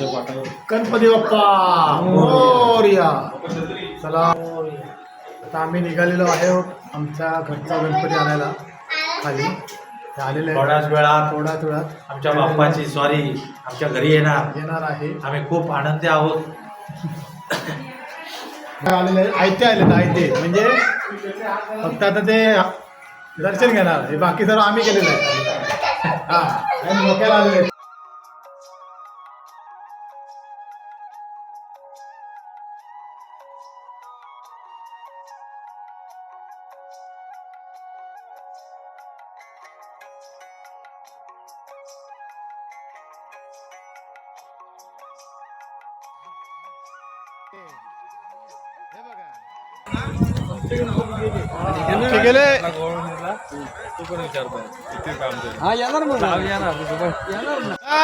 गणपती बाप्पा! मोरया! चला आता आम्ही निघालेलो आहे आमच्या घरचा गणपती आणायला. खाली. आलेले. थोड्याच वेळात थोड्याच वेळात. आमच्या बाप्पाची स्वारी आमच्या घरी येणार. येणार आहे. आम्ही खूप आनंदी आहोत. आलेले. आयते आले आयते. म्हणजे फक्त आता ते दर्शन घेणार. हे बाकी सर्व आम्ही केलेलं आहे. हा डोक्याला आलेले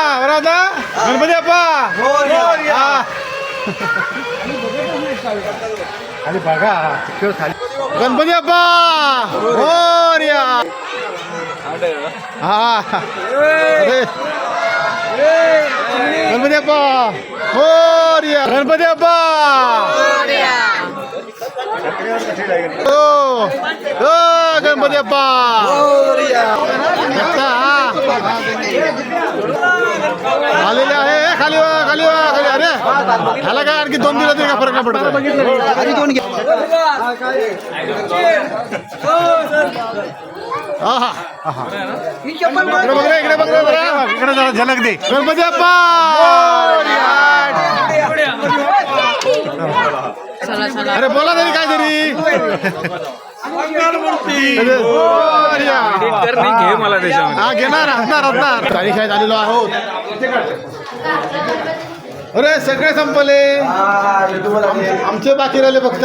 गणपती बाप्पा हा. खाली बघा तिकडं खाली. गणपती बाप्पा मोरया हा अरे. गणपती बाप्पा मोरया. गणपती बाप्पा हो हो गणपती हा. आलेले आहे. खाली वा खाली वा खाली. अरे ह्याला काय आणखी दोन दिवस काय फरक पडत? दोन घे आहा, आहा. इकडे बघ रे इकडे बघ रे जरा. इकडे जरा झलक दे गणपती अप्पा अरे बोला तरी काय तरी घे मला हा घेणार असणार असणार गाडी शाळेत आलेलो आहोत अरे सगळे संपले आमचे बाकी राहिले फक्त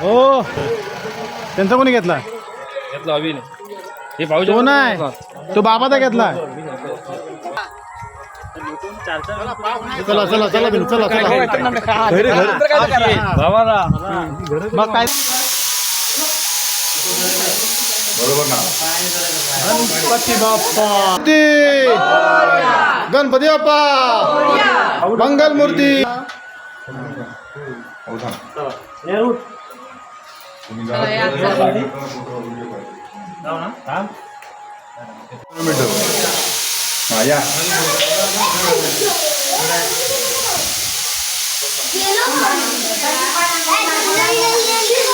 हो. त्यांचा कोणी घेतला? घेतला अभिने. हे भाऊ तो नाही. तो बाबाचा घेतला. चला चला चला बिन चला चला. घरी घरी. बाबाला मग काय? गणपती बाप्पा. ते गणपती बाप्पा. मंगल मूर्ती అవుతాం నేను మాయా Yeah.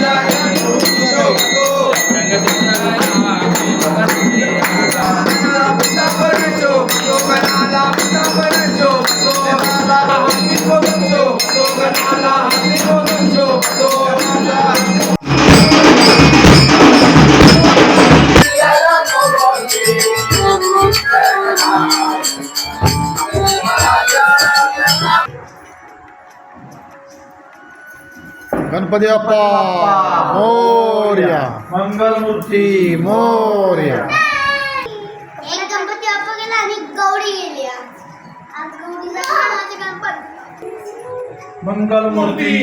Thank you. Ganpati Bappa. Morya. मंगल मूर्ती मोर्या. एक गणपती बाप्पा गेला आणि गौरी गेली. आज आहे गणपती मंगल मूर्ती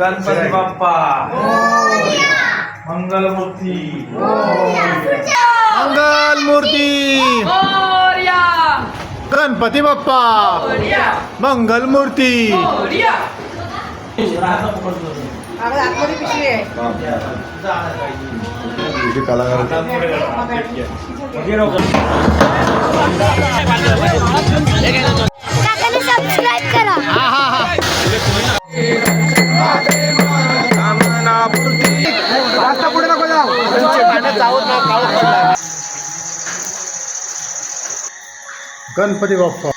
गणपती बाप्पा. मंगल मूर्ती मंगल मूर्ती गणपती बाप्पा मंगल मूर्ती काकाने सबस्क्राईब करा हा हा हा गणपती बाप्पा.